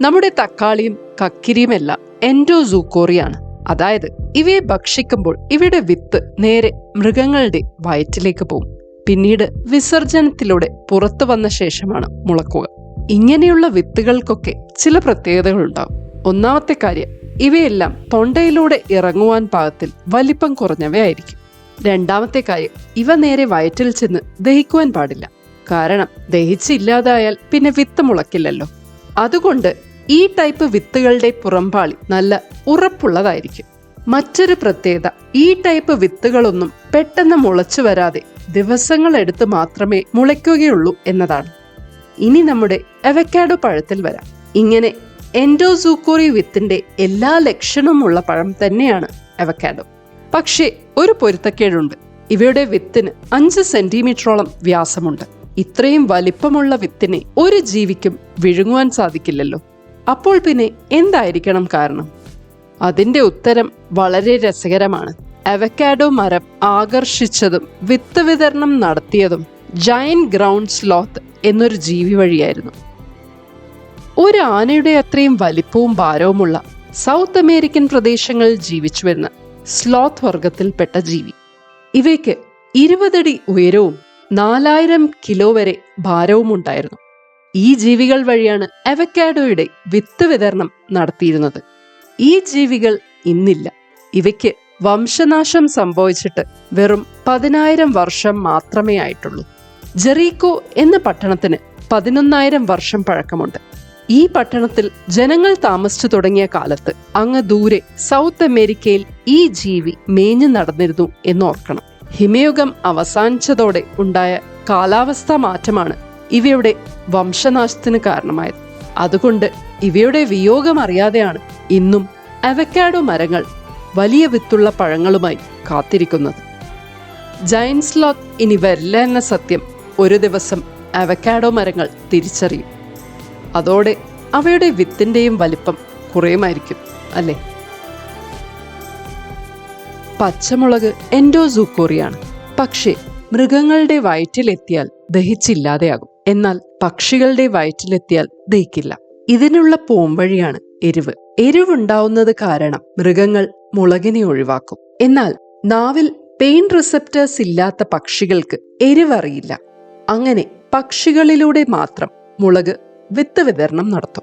നമ്മുടെ തക്കാളിയും കക്കിരിയുമെല്ലാം എൻഡോസൂക്കോറിയാണ്. അതായത് ഇവയെ ഭക്ഷിക്കുമ്പോൾ ഇവയുടെ വിത്ത് നേരെ മൃഗങ്ങളുടെ വയറ്റിലേക്ക് പോകും. പിന്നീട് വിസർജനത്തിലൂടെ പുറത്തു വന്ന ശേഷമാണ് മുളക്കുക. ഇങ്ങനെയുള്ള വിത്തുകൾക്കൊക്കെ ചില പ്രത്യേകതകളുണ്ടാവും ഒന്നാമത്തെ കാര്യം ഇവയെല്ലാം തൊണ്ടയിലൂടെ ഇറങ്ങുവാൻ പാകത്തിൽ വലിപ്പം കുറഞ്ഞവയായിരിക്കും. രണ്ടാമത്തെ കാര്യം ഇവ നേരെ വയറ്റിൽ ചെന്ന് ദഹിക്കുവാൻ പാടില്ല. കാരണം ദഹിച്ചില്ലാതായാൽ പിന്നെ വിത്ത് മുളക്കില്ലല്ലോ. അതുകൊണ്ട് ഈ ടൈപ്പ് വിത്തുകളുടെ പുറംപാളി നല്ല ഉറപ്പുള്ളതായിരിക്കും. മറ്റൊരു പ്രത്യേകത ഈ ടൈപ്പ് വിത്തുകളൊന്നും പെട്ടെന്ന് മുളച്ചു വരാതെ ദിവസങ്ങളെടുത്ത് മാത്രമേ മുളയ്ക്കുകയുള്ളൂ എന്നതാണ്. ഇനി നമ്മുടെ അവക്കാഡോ പഴത്തിൽ വരാം. ഇങ്ങനെ എൻഡോസൂക്കോറി വിത്തിന്റെ എല്ലാ ലക്ഷണമുള്ള പഴം തന്നെയാണ് അവക്കാഡോ. പക്ഷേ ഒരു പൊരുത്തക്കേടുണ്ട്. ഇവയുടെ വിത്തിന് അഞ്ച് സെന്റിമീറ്ററോളം വ്യാസമുണ്ട്. ഇത്രയും വലിപ്പമുള്ള വിത്തിനെ ഒരു ജീവിക്കും വിഴുങ്ങുവാൻ സാധിക്കില്ലല്ലോ. അപ്പോൾ പിന്നെ എന്തായിരിക്കണം കാരണം? അതിന്റെ ഉത്തരം വളരെ രസകരമാണ്. അവക്കാഡോ മരം ആകർഷിച്ചതും വിത്ത് വിതരണം നടത്തിയതും ജയൻ ഗ്രൗണ്ട് സ്ലോത്ത് എന്നൊരു ജീവി വഴിയായിരുന്നു. ഒരു ആനയുടെ അത്രയും വലിപ്പവും ഭാരവുമുള്ള സൗത്ത് അമേരിക്കൻ പ്രദേശങ്ങളിൽ ജീവിച്ചു വരുന്ന സ്ലോത്ത് വർഗത്തിൽപ്പെട്ട ജീവി. ഇവയ്ക്ക് ഇരുപതടി ഉയരവും നാലായിരം കിലോ വരെ ഭാരവും ഉണ്ടായിരുന്നു ഈ ജീവികൾ വഴിയാണ് അവക്കാഡോയുടെ വിത്ത് വിതരണം നടത്തിയിരുന്നത്. ഈ ജീവികൾ ഇന്നില്ല. ഇവയ്ക്ക് വംശനാശം സംഭവിച്ചിട്ട് വെറും പതിനായിരം വർഷം മാത്രമേ ആയിട്ടുള്ളൂ. ജെറീക്കോ എന്ന പട്ടണത്തിന് പതിനൊന്നായിരം വർഷം പഴക്കമുണ്ട്. ഈ പട്ടണത്തിൽ ജനങ്ങൾ താമസിച്ചു തുടങ്ങിയ കാലത്ത് അങ്ങ് ദൂരെ സൗത്ത് അമേരിക്കയിൽ ഈ ജീവി മേഞ്ഞു നടന്നിരുന്നു എന്നോർക്കണം. ഹിമയുഗം അവസാനിച്ചതോടെ ഉണ്ടായ കാലാവസ്ഥാ മാറ്റമാണ് ഇവയുടെ വംശനാശത്തിന് കാരണമായത്. അതുകൊണ്ട് ഇവയുടെ വിയോഗം അറിയാതെയാണ് ഇന്നും അവക്കാഡോ മരങ്ങൾ വലിയ വിത്തുള്ള പഴങ്ങളുമായി കാത്തിരിക്കുന്നത്. ജയൻസ് ലോക്ക് ഇനി വരില്ല എന്ന സത്യം ഒരു ദിവസം അവക്കാഡോ മരങ്ങൾ തിരിച്ചറിയും. അതോടെ അവയുടെ വിത്തിന്റെയും വലിപ്പം കുറയുമായിരിക്കും അല്ലേ? പച്ചമുളക് എൻഡോസൂക്കോറിയാണ്. പക്ഷേ മൃഗങ്ങളുടെ വയറ്റിലെത്തിയാൽ ദഹിച്ചില്ലാതെയാകും. എന്നാൽ പക്ഷികളുടെ വയറ്റിലെത്തിയാൽ ദഹിക്കില്ല. ഇതിനുള്ള പോംവഴിയാണ് എരിവ്. എരിവുണ്ടാവുന്നത് കാരണം മൃഗങ്ങൾ മുളകിനെ ഒഴിവാക്കും. എന്നാൽ നാവിൽ പെയിൻ റിസപ്റ്റേഴ്സ് ഇല്ലാത്ത പക്ഷികൾക്ക് എരിവറിയില്ല. അങ്ങനെ പക്ഷികളിലൂടെ മാത്രം മുളക് വിത്ത് വിതരണം നടത്തും.